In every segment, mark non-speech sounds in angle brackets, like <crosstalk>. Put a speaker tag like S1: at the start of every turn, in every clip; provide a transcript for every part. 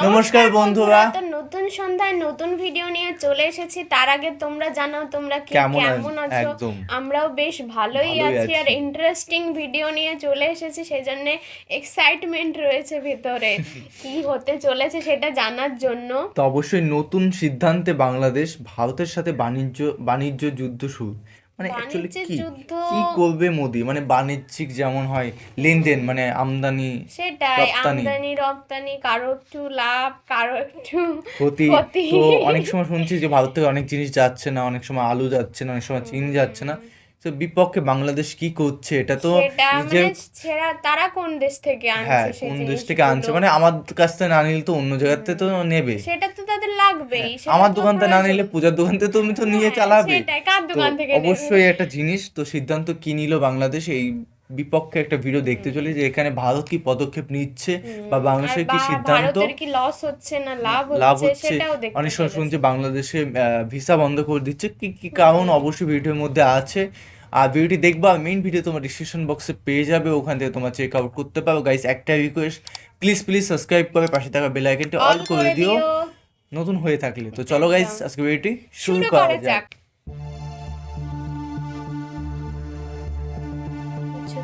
S1: নমস্কার বন্ধুরা।
S2: তো নতুন সন্ধ্যায় নতুন ভিডিও নিয়ে চলে এসেছি। তার আগে তোমরা জানাও তোমরা
S1: কেমন আছো?
S2: আমরাও বেশ ভালোই আছি আর ইন্টারেস্টিং ভিডিও নিয়ে চলে এসেছি। সেই জন্য এক্সাইটমেন্ট রয়েছে ভিতরে। <laughs> কি হতে চলেছে সেটা জানার জন্য।
S1: তো অবশ্যই নতুন সিদ্ধান্তে বাংলাদেশ ভারতের সাথে বাণিজ্য বাণিজ্য যুদ্ধ শুরু। মানে অ্যাকচুয়ালি কি? করবে মোদি? মানে বাণিজ্যিক যেমন হয় লেনদেন মানে আমদানি
S2: সেটাই
S1: রপ্তানি।
S2: আমদানি রপ্তানি কারও একটু লাভ কারও একটু
S1: ক্ষতি।
S2: ক্ষতি।
S1: তো অনেক সময় শুনছি যে ভারত থেকে অনেক জিনিস যাচ্ছে না অনেক সময় আলু যাচ্ছে না অনেক সময় চিনি যাচ্ছে না। তো বিপক্ষে বাংলাদেশ কি করছে? এটা তো
S2: ছেড়া তারা কোন দেশ থেকে
S1: হ্যাঁ কোন দেশ থেকে আনছে? মানে আমার কাছ থেকে না নিলে তো অন্য জায়গাতে তো নেবে।
S2: সেটা তো তাদের লাগবেই
S1: আমার
S2: তো
S1: দোকান থেকে না নিলে পূজার দোকান থেকে তুমি তো নিয়ে
S2: হ্যাঁ,
S1: চালাবে। অবশ্যই একটা জিনিস। তো সিদ্ধান্ত কি নিল বাংলাদেশ এই বিপক্ষে একটা ভিডিও দেখতে চলে যে এখানে ভারত কি পদক্ষেপ নিচ্ছে বা বাংলাদেশের কি সিদ্ধান্ত
S2: কি লস হচ্ছে না লাভ
S1: লাভ
S2: হচ্ছে
S1: অনেক সময়। শুনছে বাংলাদেশে ভিসা বন্ধ করে দিচ্ছে। কি কি কারণ? অবশ্যই ভিডিওর মধ্যে আছে। আর ভিডিওটি দেখবা মেইন ভিডিও তোমার ডিসক্রিপশন বক্সে পেয়ে যাবে। ওখান থেকে তোমার চেক আউট করতে পারো। গাইস একটা রিকোয়েস্ট প্লিজ প্লিজ সাবস্ক্রাইব করে পাশে থাকা বেল আইকনটি অল করে দিও। নতুন হয়ে থাকলে। তো চলো গাইস আজকে ভিডিওটি শুরু করা যাক।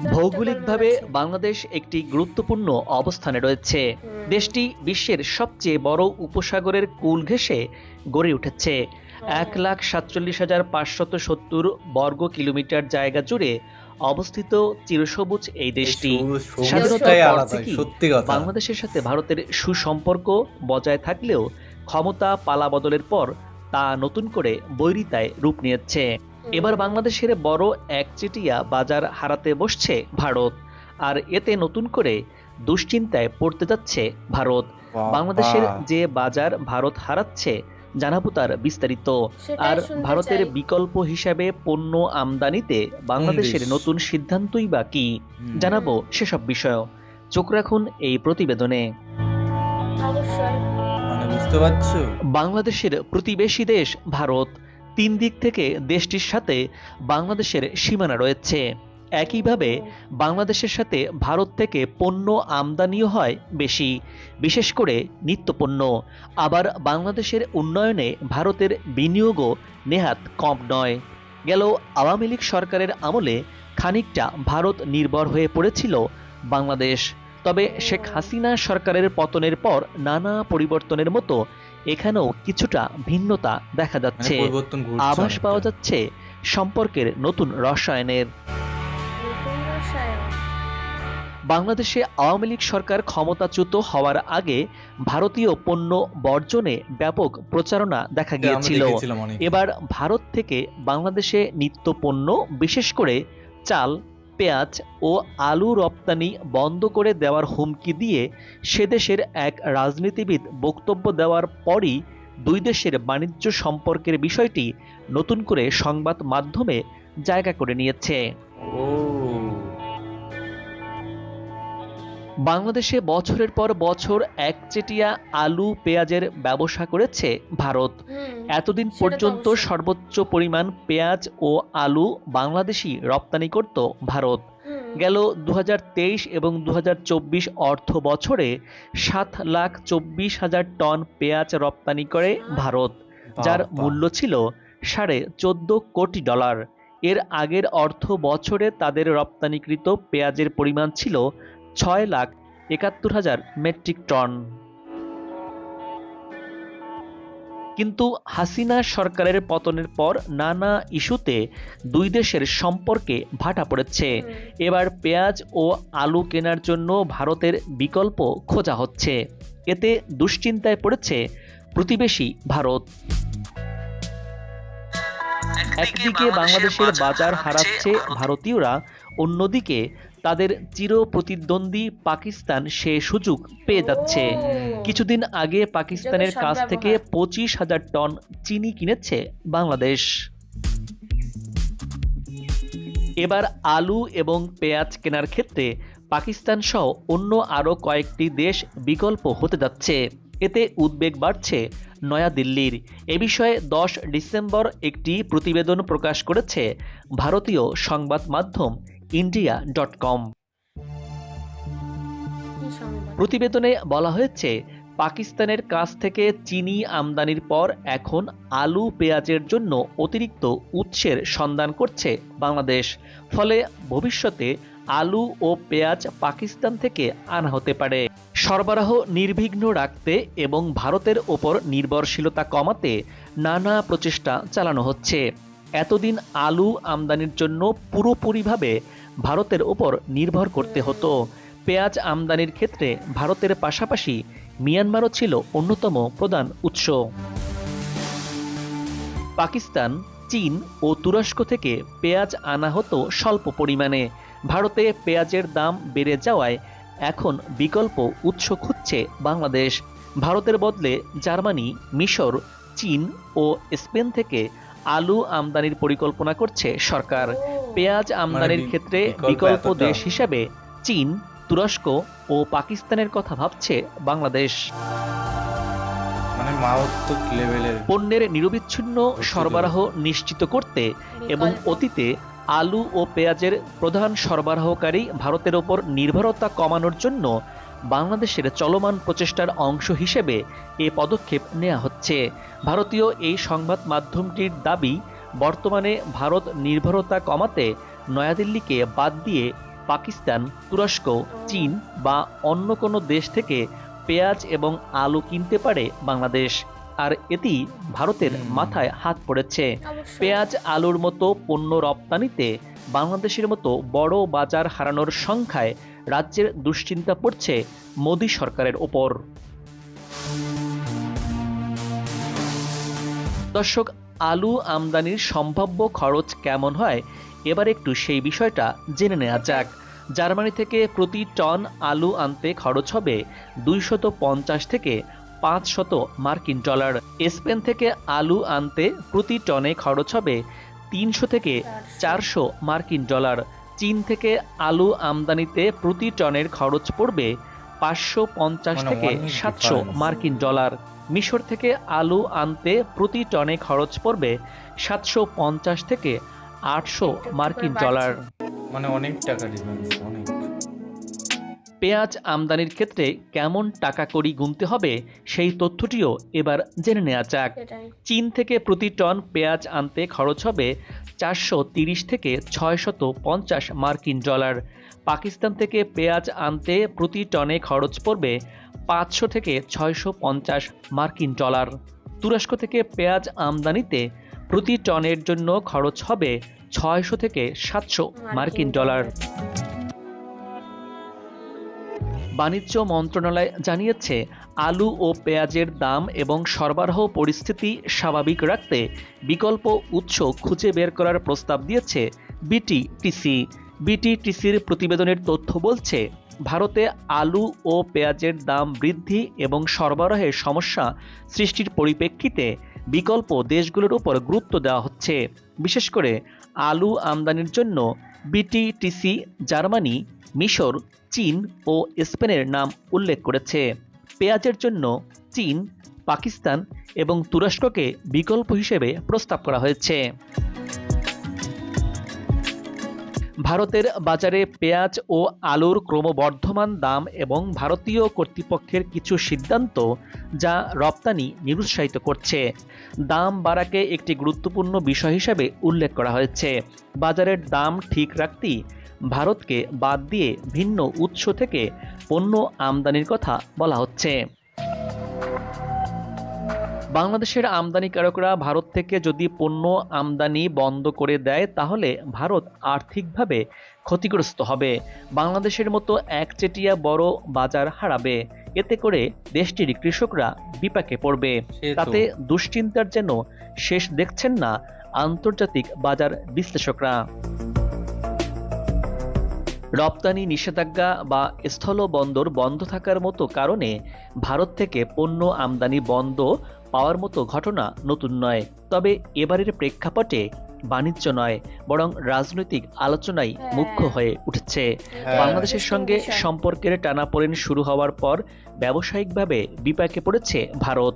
S3: ভৌগোলিকভাবে বাংলাদেশ একটি গুরুত্বপূর্ণ অবস্থানে রয়েছে। দেশটি বিশ্বের সবচেয়ে বড় উপসাগরের কুল ঘেঁষে গড়ে উঠেছে। এক লাখ সাতচল্লিশ হাজার পাঁচশত সত্তর বর্গ কিলোমিটার জায়গা জুড়ে অবস্থিত চিরসবুজ এই দেশটি। স্বাধীনতার। বাংলাদেশের সাথে ভারতের সুসম্পর্ক বজায় থাকলেও ক্ষমতা পালা বদলের পর তা নতুন করে বৈরিতায় রূপ নিয়েছে। এবার বাংলাদেশের বড় একচেটিয়া বাজার হারাতে বসছে ভারত আর এতে নতুন করে দুশ্চিন্তায় পড়তে যাচ্ছে ভারত। বাংলাদেশের যে বাজার ভারত হারাচ্ছে জানাব তার বিস্তারিত। আর ভারতের বিকল্প হিসাবে পণ্য আমদানিতে বাংলাদেশের নতুন সিদ্ধান্তই বা কি জানাব সেসব বিষয়। চোখ রাখুন এই প্রতিবেদনে।
S2: অবশ্যই।
S1: মানে
S3: বাংলাদেশের প্রতিবেশী দেশ ভারত তিন দিক থেকে দেশটির সাথে বাংলাদেশের সীমানা রয়েছে। একইভাবে বাংলাদেশের সাথে ভারত থেকে পণ্য আমদানিও হয় বেশি, বিশেষ করে নিত্যপণ্য। আবার বাংলাদেশের উন্নয়নে ভারতের বিনিয়োগও নেহাত কম নয়। গেল আওয়ামী লীগ সরকারের আমলে খানিকটা ভারত নির্ভর হয়ে পড়েছিল বাংলাদেশ। তবে শেখ হাসিনা সরকারের পতনের পর নানা পরিবর্তনের মতো এখানেও কিছুটা ভিন্নতা দেখা
S1: মানে
S3: যাচ্ছে। আভাস পাওয়া যাচ্ছে সম্পর্কের নতুন রসায়নের। বাংলাদেশে আওয়ামী লীগ সরকার ক্ষমতাচ্যুত হওয়ার আগে ভারতীয় পণ্য বর্জনে ব্যাপক প্রচারণা দেখা গিয়েছিল। এবার ভারত থেকে বাংলাদেশে নিত্য পণ্য বিশেষ করে চাল পেঁয়াজ ও আলু রপ্তানি বন্ধ করে দেওয়ার হুমকি দিয়ে সেদেশের এক রাজনীতিবিদ বক্তব্য দেওয়ার পরই দুই দেশের বাণিজ্য সম্পর্কের বিষয়টি নতুন করে সংবাদ মাধ্যমে জায়গা করে নিয়েছে। বাংলাদেশে বছরের পর বছর একচেটিয়া আলু পেঁয়াজের ব্যবসা করেছে ভারত। এতদিন পর্যন্ত সর্বোচ্চ পরিমাণ পেঁয়াজ ও আলু বাংলাদেশি রপ্তানি করত ভারত। গেল দু হাজার তেইশ এবং দু হাজার চব্বিশ অর্থ বছরে সাত লাখ চব্বিশ হাজার টন পেঁয়াজ রপ্তানি করে ভারত যার মূল্য ছিল সাড়ে চোদ্দ কোটি ডলার। এর আগের অর্থ বছরে তাদের রপ্তানিকৃত পেঁয়াজের পরিমাণ ছিল ছয় লাখ একাত্তর হাজার মেট্রিক টন। কিন্তু হাসিনা সরকারের পতনের পর নানা ইস্যুতে দুই দেশের সম্পর্কে ভাটা পড়েছে। এবার পেঁয়াজ ও আলু কেনার জন্য ভারতের বিকল্প খোঁজা হচ্ছে। এতে দুশ্চিন্তায় পড়েছে প্রতিবেশী ভারত। একদিকে বাংলাদেশের বাজার হারাচ্ছে ভারতীয়রা, অন্যদিকে তাদের চির প্রতিদ্বন্দ্বী পাকিস্তান সে সুযোগ পেয়ে যাচ্ছে। কিছুদিন আগে পাকিস্তানের কাছ থেকে পঁচিশ হাজার টন চিনি কিনেছে বাংলাদেশ। এবার আলু এবং পেঁয়াজ কেনার ক্ষেত্রে পাকিস্তান সহ অন্য আরও কয়েকটি দেশ বিকল্প হতে যাচ্ছে। এতে উদ্বেগ বাড়ছে নয়াদিল্লির। এ বিষয়ে দশ ডিসেম্বর একটি প্রতিবেদন প্রকাশ করেছে ভারতীয় সংবাদ মাধ্যম ইন্ডিয়া ডট কম প্রতিবেদনে বলা হয়েছে, পাকিস্তানের কাছ থেকে চিনি আমদানির পর এখন আলু পেঁয়াজের জন্য অতিরিক্ত উৎসের সন্ধান করছে বাংলাদেশ। ফলে ভবিষ্যতে আলু ও পেঁয়াজ পাকিস্তান থেকে আনা হতে পারে। সরবরাহ নির্বিঘ্ন রাখতে এবং ভারতের ওপর নির্ভরশীলতা কমাতে নানা প্রচেষ্টা চালানো হচ্ছে। এতদিন আলু আমদানির জন্য পুরোপুরিভাবে ভারতের ওপর নির্ভর করতে হতো। পেঁয়াজ আমদানির ক্ষেত্রে ভারতের পাশাপাশি মিয়ানমারও ছিল অন্যতম প্রধান উৎস। পাকিস্তান, চীন ও তুরস্ক থেকে পেঁয়াজ আনা হতো স্বল্প পরিমাণে। ভারতে পেঁয়াজের দাম বেড়ে যাওয়ায় এখন বিকল্প উৎস খুঁজছে বাংলাদেশ। ভারতের বদলে জার্মানি, মিশর, চীন ও স্পেন থেকে আলু আমদানির পরিকল্পনা করছে সরকার। পেঁয়াজ আমদানির ক্ষেত্রে
S1: বিকল্প
S3: দেশ হিসেবে চীন তুরস্ক ও পাকিস্তানের কথা ভাবছে বাংলাদেশ।
S1: মানে
S3: পণ্যের নিরবিচ্ছিন্ন সরবরাহ নিশ্চিত করতে এবং অতীতে আলু ও পেঁয়াজের প্রধান সরবরাহকারী ভারতের ওপর নির্ভরতা কমানোর জন্য বাংলাদেশের চলমান প্রচেষ্টার অংশ হিসেবে এ পদক্ষেপ নেওয়া হচ্ছে। ভারতীয় এই সংবাদ মাধ্যমটির দাবি বর্তমানে ভারত নির্ভরতা কমাতে নয়াদিল্লিকে বাদ দিয়ে পাকিস্তান তুরস্ক চীন বা অন্য কোনো দেশ থেকে পেঁয়াজ এবং আলু কিনতে পারে বাংলাদেশ। আর এটি ভারতের মাথায় হাত পড়েছে। পেঁয়াজ আলুর মতো পণ্য রপ্তানিতে বাংলাদেশের মতো বড় বাজার হারানোর সংখ্যায় রাজ্যের দুশ্চিন্তা পড়ছে মোদী সরকারের ওপর। দর্শক আলু আমদানির সম্ভাব্য খরচ কেমন হয়? এবার একটু সেই বিষয়টা জেনে নেওয়া যাক। জার্মানি থেকে প্রতি টন আলু আনতে খরচ হবে দুইশত পঞ্চাশ থেকে পাঁচশত মার্কিন ডলার। স্পেন থেকে আলু আনতে প্রতি টনে খরচ হবে তিনশো থেকে চারশো মার্কিন ডলার। চীন থেকে আলু আমদানিতে প্রতি টনের খরচ পড়বে পাঁচশো পঞ্চাশ
S1: মানে
S3: থেকে সাতশো মার্কিন ডলার। মিশর থেকে আলু আনতে প্রতি টনে খরচ পড়বে সাতশো পঞ্চাশ থেকে আটশো
S2: করে
S3: মার্কিন ডলার।
S1: মানে অনেক টাকা অনেক।
S3: পেঁয়াজ আমদানির ক্ষেত্রে কেমন টাকা কড়ি গুনতে হবে সেই তথ্যটিও এবার জেনে নেওয়া যাক। চীন থেকে প্রতি টন পেঁয়াজ আনতে খরচ হবে চারশো তিরিশ থেকে ছয়শত পঞ্চাশ মার্কিন ডলার। পাকিস্তান থেকে পেঁয়াজ আনতে প্রতি টনে খরচ পড়বে পাঁচশো থেকে ছয়শো পঞ্চাশ মার্কিন ডলার। তুরস্ক থেকে পেঁয়াজ আমদানিতে প্রতি টনের জন্য খরচ হবে ছয়শো থেকে সাতশো মার্কিন ডলার। বাণিজ্য মন্ত্রণালয় জানিয়েছে আলু ও পেঁয়াজের দাম এবং সরবরাহ পরিস্থিতি স্বাভাবিক রাখতে বিকল্প উৎস খুঁজে বের করার প্রস্তাব দিয়েছে বিটিটিসি। বিটিটিসির প্রতিবেদনের তথ্য বলছে ভারতে আলু ও পেঁয়াজের দাম বৃদ্ধি এবং সরবরাহের সমস্যা সৃষ্টির পরিপ্রেক্ষিতে বিকল্প দেশগুলোর উপর গুরুত্ব দেওয়া হচ্ছে। বিশেষ করে আলু আমদানির জন্য বিটিটিসি জার্মানি, মিশর, চীন ও স্পেনের নাম উল্লেখ করেছে। পেঁয়াজের জন্য চীন, পাকিস্তান এবং তুরস্ককে বিকল্প হিসেবে প্রস্তাব করা হয়েছে। ভারতের বাজারে পেঁয়াজ ও আলুর ক্রমবর্ধমান দাম এবং ভারতীয় কর্তৃপক্ষের কিছু সিদ্ধান্ত যা রপ্তানি নিরুৎসাহিত করছে। দাম বাড়াকে একটি গুরুত্বপূর্ণ বিষয় হিসাবে উল্লেখ করা হয়েছে। বাজারের দাম ঠিক রাখতেই ভারতকে বাদ দিয়ে ভিন্ন উৎস থেকে পণ্য আমদানির কথা বলা হচ্ছে। বাংলাদেশের আমদানিকারকরা ভারত থেকে যদি পণ্য আমদানি বন্ধ করে দেয় তাহলে ভারত আর্থিকভাবে ক্ষতিগ্রস্ত হবে। বাংলাদেশের মতো একচেটিয়া বড় বাজার হারাবে। এতে করে দেশটির কৃষকরা বিপাকে পড়বে। তাতে দুশ্চিন্তার যেন শেষ দেখছেন না আন্তর্জাতিক বাজার বিশ্লেষকরা। রপ্তানি নিষেধাজ্ঞা বা স্থলবন্দর বন্ধ থাকার মতো কারণে ভারত থেকে পণ্য আমদানি বন্ধ পাওয়ার মতো ঘটনা নতুন নয় তবে এবারের প্রেক্ষাপটে বাণিজ্য নয় বরং রাজনৈতিক আলোচনাই
S2: হ্যাঁ।
S3: মুখ্য হয়ে উঠছে
S1: হ্যাঁ।
S3: বাংলাদেশের সঙ্গে। সম্পর্কের টানাপোড়েন শুরু হওয়ার পর ব্যবসায়িকভাবে বিপাকে পড়েছে ভারত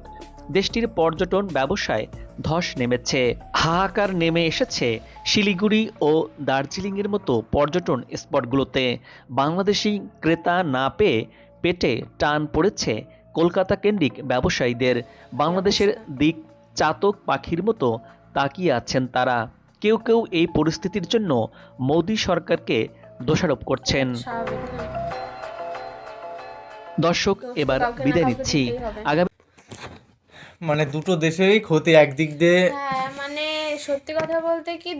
S3: দেশটির পর্যটন ব্যবসায় ধস নেমেছে হাহাকার নেমে এসেছে শিলিগুড়ি ও দার্জিলিংয়ের মতো পর্যটন স্পটগুলোতে বাংলাদেশি ক্রেতা না পেয়ে পেটে টান পড়েছে কলকাতা কেন্দ্রিক ব্যবসায়ীদের বাংলাদেশের দিক চাতক পাখির মতো তাকিয়ে আছেন তারা। কেউ কেউ এই পরিস্থিতির জন্য মোদী সরকারকে দোষারোপ করছেন। দর্শক এবার বিদায় নিচ্ছি। আগামী
S1: মানে দুটো দেশেরই ক্ষতি একদিক দিয়ে
S2: হ্যাঁ মানে সত্যি কথা বলতে কি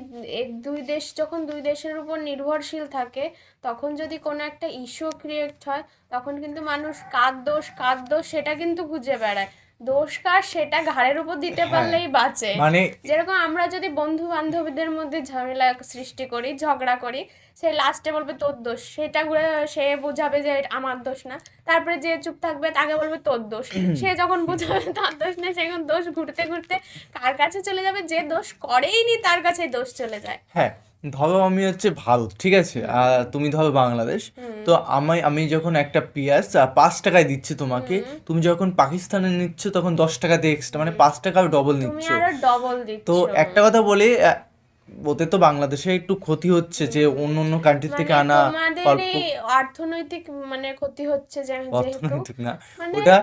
S2: দুই দেশ যখন দুই দেশের উপর নির্ভরশীল থাকে, তখন যদি কোনো একটা ইস্যু ক্রিয়েট হয়, তখন কিন্তু মানুষ কার দোষ কার দোষ সেটা কিন্তু খুঁজে বেড়ায়। দোষ কার সেটা ঘাড়ের উপর দিতে
S1: হ্যাঁ।
S2: পারলেই বাঁচে।
S1: মানে
S2: যেরকম আমরা যদি বন্ধু বান্ধবীদের মধ্যে ঝামেলা সৃষ্টি করি ঝগড়া করি সে লাস্টে বলবে তোর দোষ। সেটা ঘুরে সে বোঝাবে যে আমার দোষ না। তারপরে যে চুপ থাকবে তাকে বলবে তোর দোষ। <clears throat> সে যখন বোঝাবে তার দোষ না সেখন দোষ ঘুরতে ঘুরতে কার কাছে চলে যাবে যে দোষ করেইনি তার কাছে দোষ চলে যায়।
S1: হ্যাঁ ধরো আমি হচ্ছে ভারত ঠিক আছে? আর তুমি ধরো বাংলাদেশ। তো আমি আমি যখন একটা পেঁয়াজ পাঁচ টাকায় দিচ্ছি তোমাকে তুমি যখন পাকিস্তানে নিচ্ছ তখন দশ টাকা দিয়ে এক্সট্রা মানে পাঁচ টাকা ডবল নিচ্ছ।
S2: আরও ডবল দিচ্ছ।
S1: তো একটা কথা বলি ওতে তো বাংলাদেশে একটু ক্ষতি হচ্ছে যে অন্য অন্য কান্ট্রি থেকে
S2: মানে
S1: আনা অল্প
S2: অর্থনৈতিক মানে ক্ষতি হচ্ছে যে
S1: অর্থনৈতিক না
S2: মানে
S1: ওটা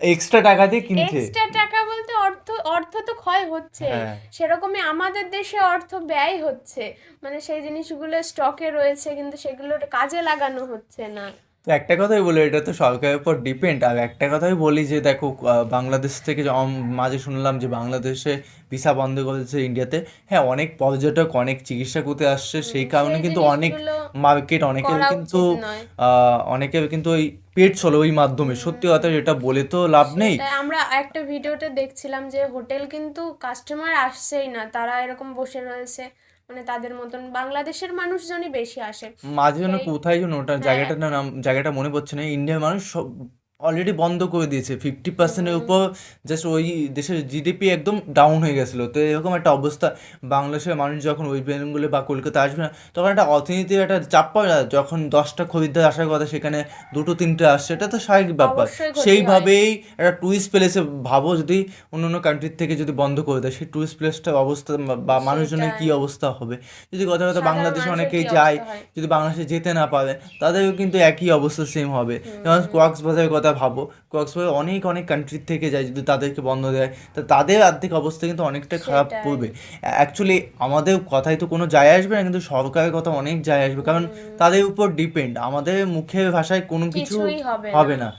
S1: এক্সট্রা টাকা দিয়ে কিনছে।
S2: এক্সট্রা টাকা বলতে অর্থ অর্থ তো ক্ষয় হচ্ছে।
S1: হ্যাঁ।
S2: সেরকমই আমাদের দেশে অর্থ ব্যয় হচ্ছে। মানে সেই জিনিসগুলো স্টকে রয়েছে কিন্তু সেগুলো কাজে লাগানো হচ্ছে না।
S1: তো একটা কথাই বলি এটা তো সরকারের উপর ডিপেন্ড আর একটা কথাই বলি যে দেখো বাংলাদেশ থেকে মাঝে শুনলাম যে বাংলাদেশে ভিসা বন্ধ করেছে ইন্ডিয়াতে। হ্যাঁ অনেক পর্যটক অনেক চিকিৎসা করতে আসছে সেই কারণে কিন্তু অনেক মার্কেট অনেকের কিন্তু অনেকের কিন্তু ওই পেট চলো ওই মাধ্যমে। সত্যি কথা যেটা বলে তো লাভ নেই।
S2: আমরা একটা ভিডিওতে দেখছিলাম যে হোটেল কিন্তু কাস্টমার আসছেই না তারা এরকম বসে রয়েছে। মানে তাদের মতন বাংলাদেশের মানুষজনই বেশি আসে।
S1: মাঝে যেন কোথায় যেন ওটা
S2: জায়গাটা
S1: জায়গাটার নাম জায়গাটা মনে পড়ছে না ইন্ডিয়ার মানুষ সব অলরেডি বন্ধ করে দিয়েছে ফিফটি পার্সেন্টের উপর জাস্ট ওই দেশের জিডিপি একদম ডাউন হয়ে গেছিল। তো এরকম একটা অবস্থা বাংলাদেশের মানুষ যখন ওই বেঙ্গলে বা কলকাতা আসবে না তখন একটা অর্থনীতির একটা চাপ পড়ে না যখন দশটা খরিদ্দার আসার কথা সেখানে দুটো তিনটে আসছে এটা তো স্বাভাবিক ব্যাপার। সেইভাবেই একটা টুরিস্ট প্লেসে ভাবো যদি অন্য অন্য কান্ট্রির থেকে যদি বন্ধ করে দেয় সেই টুরিস্ট প্লেসটার অবস্থা বা- বা মানুষজনের কী অবস্থা হবে? যদি কথা কথা বাংলাদেশে অনেকেই যায় যদি বাংলাদেশে যেতে না পারে তাদেরও কিন্তু একই অবস্থা সেম হবে। যেমন কক্সবাজারের কথা ভাবো। কক্সবাজার অনেক অনেক কান্ট্রির থেকে যায় যদি তাদেরকে বন্ধ দেয় তা তাদের আর্থিক অবস্থা কিন্তু অনেকটা খারাপ পড়বে। অ্যাকচুয়ালি আমাদের কথায় তো কোনো যায় আসবে না কিন্তু সরকারের কথা অনেক যায় আসবে। কারণ তাদের উপর ডিপেন্ড আমাদের মুখের ভাষায় কোনো কিছু
S2: হবে না।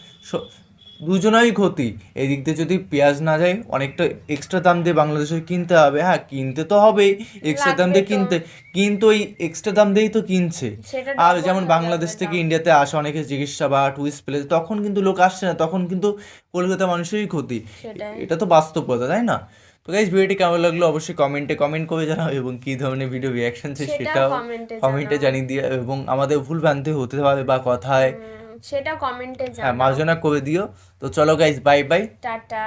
S1: দুজনেরই ক্ষতি। এদিক দিয়ে যদি পেঁয়াজ না যায় অনেকটা এক্সট্রা দাম দিয়ে বাংলাদেশে কিনতে হবে। হ্যাঁ কিনতে তো হবেই এক্সট্রা দাম দিয়ে কিনতে। কিন্তু ওই এক্সট্রা দাম দিয়েই তো কিনছে। আর যেমন বাংলাদেশ থেকে ইন্ডিয়াতে আসে অনেকে চিকিৎসা বা টুরিস্ট প্লেস তখন কিন্তু লোক আসছে না তখন কিন্তু কলকাতা মানুষেরই ক্ষতি। এটা তো বাস্তবতা তাই না? তো গাইজ ভিডিওটি কেমন লাগল অবশ্যই কমেন্টে কমেন্ট করে জানাও এবং কী ধরনের ভিডিও রিয়াকশন
S2: সেটাও
S1: কমেন্টে জানিয়ে দিয়ে এবং আমাদের ভুল ভ্রান্তি হতে পারে বা কথায়
S2: সেটা কমেন্টে জানাও
S1: হ্যাঁ
S2: জানাও।
S1: মার্জনা করে দিও। তো চলো গাইস বাই বাই
S2: টাটা